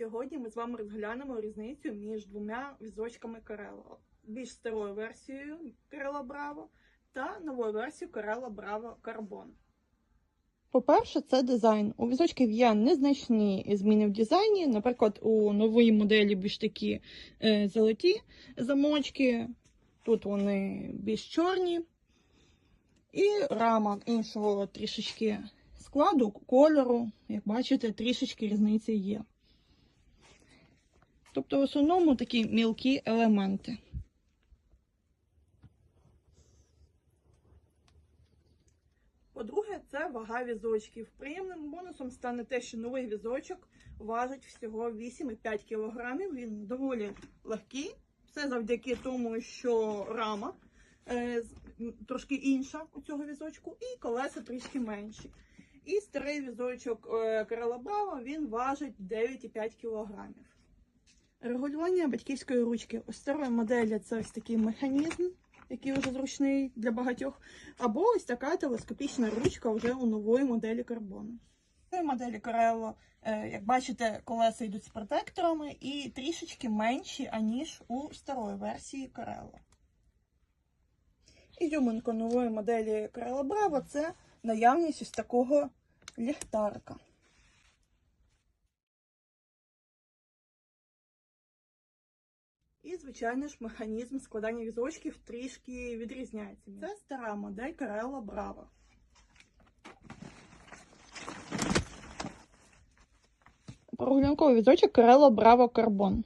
Сьогодні ми з вами розглянемо різницю між двома візочками Карело. Більш старою версією Карело Браво та новою версією Карело Браво Карбон. По-перше, це дизайн. У візочків є незначні зміни в дизайні. Наприклад, у новій моделі більш такі е, золоті замочки. Тут вони більш чорні. І рама іншого трішечки складу, кольору, як бачите, трішечки різниці є. Тобто, в основному такі мілкі елементи. По-друге, це вага візочків. Приємним бонусом стане те, що новий візочок важить всього 8,5 кг. Він доволі легкий. Все завдяки тому, що рама е, трошки інша у цього візочку, і колеса трішки менші. І старий візочок е, Карела Браво він важить 9,5 кг. Регулювання батьківської ручки. У старої моделі це ось такий механізм, який вже зручний для багатьох. Або ось така телескопічна ручка вже у нової моделі карбону. У моделі Карело, е, як бачите, колеса йдуть з протекторами і трішечки менші, аніж у старої версії Карело. Ізюминка нової моделі Карело Браво це наявність ось такого ліхтарика. І, звичайно ж, механізм складання візочків трішки відрізняється. Це стара модель Карелла Браво. Прогулянковий візочок Карелла Браво Карбон.